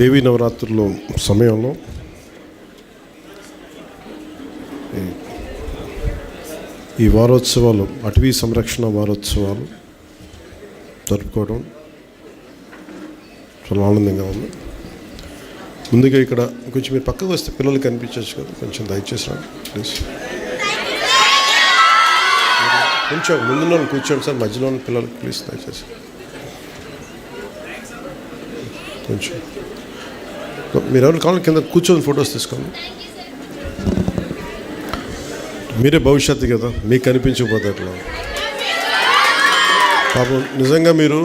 దేవీ నవరాత్రుల సమయంలో ఈ- వారోత్సవాలు అటవీ సంరక్షణ వారోత్సవాలు జరుపుకోవడం చాలా ఆనందంగా ఉంది. ముందుగా ఇక్కడ కొంచెం మీరు పక్కకు వస్తే పిల్లలు కనిపించవచ్చు కదా కొంచెం దయచేసి ప్లీజ్. కొంచెం ముందున్న కూర్చోండి సార్ మధ్యలో ఉన్న పిల్లలకి ప్లీజ్ దయచేసి. కొంచెం. మీరు ఎవరు కావాలి కింద కూర్చొని ఫొటోస్ తీసుకోండి. మీరే భవిష్యత్తు కదా మీకు కనిపించకపోతే ఎట్లా? పాపం నిజంగా మీరు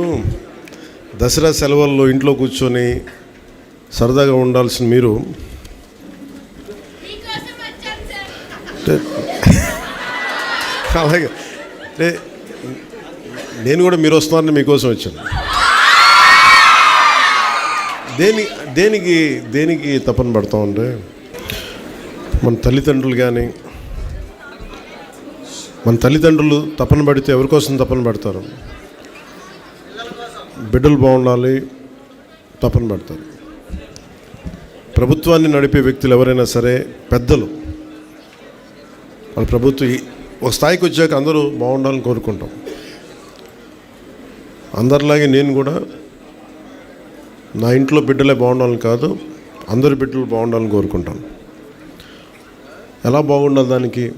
దసరా సెలవుల్లో ఇంట్లో కూర్చొని సరదాగా ఉండాల్సిన మీరు అలాగే. నేను కూడా మీరు వస్తున్నారని మీకోసం వచ్చాను. దేని దేనికి దేనికి తపన పడతా ఉంటే మన తల్లిదండ్రులు కానీ మన తల్లిదండ్రులు తపన పడితే ఎవరికోసం తపన పడతారు? బిడ్డలు బాగుండాలి తపన పడతారు. ప్రభుత్వాన్ని నడిపే వ్యక్తులు ఎవరైనా సరే పెద్దలు. వాళ్ళ ప్రభుత్వం ఈ- ఒక స్థాయికి వచ్చాక అందరూ బాగుండాలని కోరుకుంటాం. అందరిలాగే నేను కూడా నా ఇంట్లో బిడ్డలే బాగుండాలని కాదు అందరి బిడ్డలు బాగుండాలని కోరుకుంటాను. ఎలా బాగుండాలి దానికి?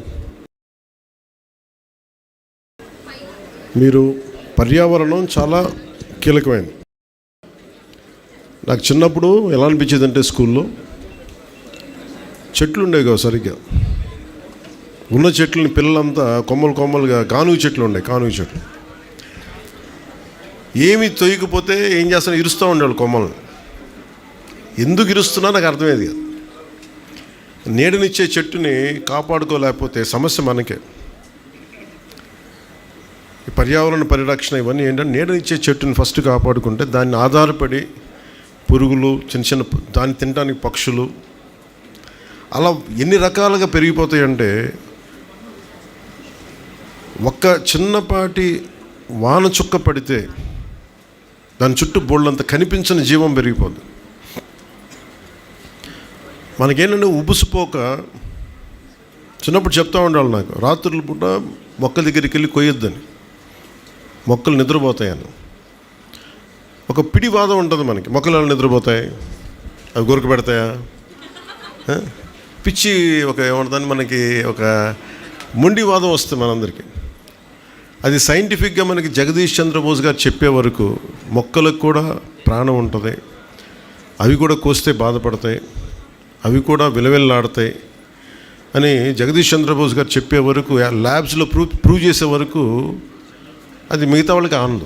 మీరు పర్యావరణం చాలా కీలకమైనది. నాకు చిన్నప్పుడు ఎలా అనిపించేది అంటే స్కూల్లో చెట్లు ఉండేవి కావు సరిగ్గా. ఉన్న చెట్లని పిల్లలంతా కొమ్మలు కొమ్మలుగా కానుగ చెట్లు ఉండే కానుగ చెట్లు. ఏమి తొయ్యకపోతే ఏం చేస్తాను ఇరుస్తూ ఉండేవాళ్ళు కొమ్మల్ని. ఎందుకు ఇరుస్తున్నా నాకు అర్థమయ్యేది కాదు. నీడనిచ్చే చెట్టుని కాపాడుకోలేకపోతే సమస్య మనకే. ఈ పర్యావరణ పరిరక్షణ ఇవన్నీ ఏంటంటే నీడనిచ్చే చెట్టుని ఫస్ట్ కాపాడుకుంటే దాన్ని ఆధారపడి పురుగులు చిన్న చిన్న దాన్ని తినడానికి పక్షులు అలా ఎన్ని రకాలుగా పెరిగిపోతాయంటే ఒక్క చిన్నపాటి వాన చుక్క పడితే దాని చుట్టూ బోళ్ళంత కనిపించని జీవం పెరిగిపోద్ది. మనకేంటంటే ఉబుసుపోక చిన్నప్పుడు చెప్తా ఉండాలి నాకు రాత్రుల పూట మొక్క దగ్గరికి వెళ్ళి కొయ్యొద్దని. మొక్కలు నిద్రపోతాయని. ఒక పిడివాదం ఉంటుంది మనకి మొక్కలు ఎలా నిద్రపోతాయి? అవి గురక పెడతాయా? పిచ్చి ఒక ఏమంటుందని మనకి ఒక మొండివాదం వస్తుంది మనందరికీ. అది సైంటిఫిక్గా మనకి జగదీష్ చంద్రబోస్ గారు చెప్పే వరకు మొక్కలకు కూడా ప్రాణం ఉంటుంది. అవి కూడా కోస్తే బాధపడతాయి. అవి కూడా విలవిల్లాడతాయి అని జగదీష్ చంద్రబోస్ గారు చెప్పే వరకు ల్యాబ్స్లో ప్రూవ్ ప్రూవ్ చేసే వరకు అది మిగతా వాళ్ళకి ఆనందం.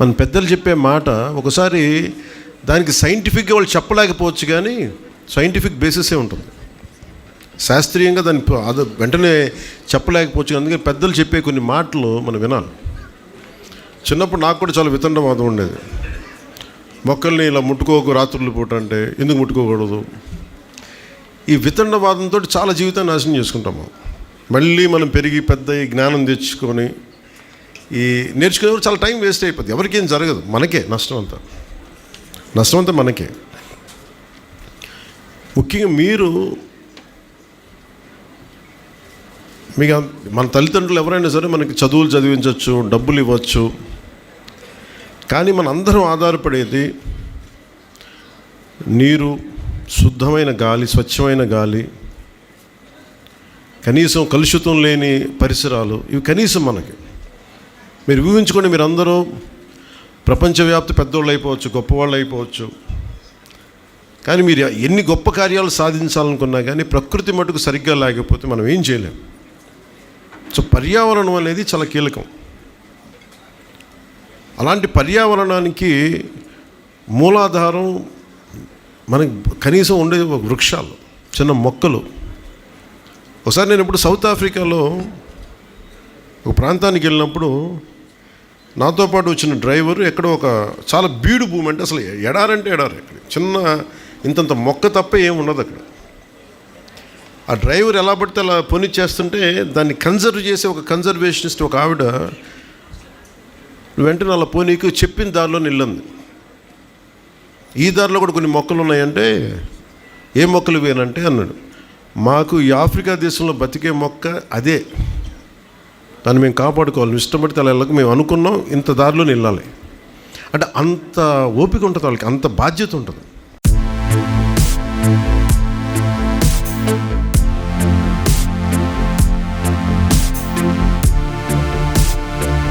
మన పెద్దలు చెప్పే మాట ఒకసారి దానికి సైంటిఫిక్గా వాళ్ళు చెప్పలేకపోవచ్చు కానీ సైంటిఫిక్ బేసిసే ఉంటుంది. శాస్త్రీయంగా దాన్ని అది వెంటనే చెప్పలేకపోవచ్చు. అందుకే పెద్దలు చెప్పే కొన్ని మాటలు మనం వినాలి. చిన్నప్పుడు నాకు కూడా చాలా వితండవాదం ఉండేది. మొక్కల్ని ఇలా ముట్టుకోకు రాత్రులు పూట అంటే ఎందుకు ముట్టుకోకూడదు? ఈ వితండవాదంతో చాలా జీవితాన్ని నాశనం చేసుకుంటాము మళ్ళీ మనం పెరిగి పెద్ద ఈ జ్ఞానం తెచ్చుకొని ఈ నేర్చుకునే చాలా టైం వేస్ట్ అయిపోద్ది. ఎవరికేం జరగదు. మనకే నష్టం అంతా. నష్టం అంతా మనకే. ముఖ్యంగా మీరు మీకు మన తల్లిదండ్రులు ఎవరైనా సరే మనకి చదువులు చదివించవచ్చు డబ్బులు ఇవ్వచ్చు. కానీ మన అందరం ఆధారపడేది నీరు శుద్ధమైన గాలి స్వచ్ఛమైన గాలి కనీసం కలుషితం లేని పరిసరాలు ఇవి కనీసం మనకి. మీరు ఊహించుకోండి మీరు అందరూ ప్రపంచవ్యాప్త పెద్దోళ్ళు అయిపోవచ్చు గొప్పవాళ్ళు అయిపోవచ్చు. కానీ మీరు ఎన్ని గొప్ప కార్యాలు సాధించాలనుకున్నా కానీ ప్రకృతి మటుకు సరిగ్గా లేకపోతే మనం ఏం చేయలేం. సో పర్యావరణం అనేది చాలా కీలకం. అలాంటి పర్యావరణానికి మూలాధారం మనకి కనీసం ఉండే వృక్షాలు చిన్న మొక్కలు. ఒకసారి నేను ఇప్పుడు సౌత్ ఆఫ్రికాలో ఒక ప్రాంతానికి వెళ్ళినప్పుడు నాతో పాటు వచ్చిన డ్రైవర్ ఎక్కడో ఒక చాలా బీడు భూమి అంటే అసలు ఎడారంటే ఎడారు ఇక్కడ చిన్న ఇంతంత మొక్క తప్ప ఏమి ఉండదు అక్కడ. ఆ డ్రైవర్ ఎలా పడితే అలా పని చేస్తుంటే దాన్ని కన్జర్వ్ చేసే ఒక కన్జర్వేషనిస్ట్ ఒక ఆవిడ వెంటనే అలా పోనీకి చెప్పిన దారిలో నిల్లంది. ఈ దారిలో కూడా కొన్ని మొక్కలు ఉన్నాయంటే ఏ మొక్కలు వేనంటే అన్నాడు. మాకు ఈ ఆఫ్రికా దేశంలో బతికే మొక్క అదే. దాన్ని మేము కాపాడుకోవాలి. ఇష్టపడితే అలా వెళ్ళక. మేము అనుకున్నాం ఇంత దారిలో నిల్లాలి. అంటే అంత ఓపిక ఉంటుంది వాళ్ళకి అంత బాధ్యత ఉంటుంది.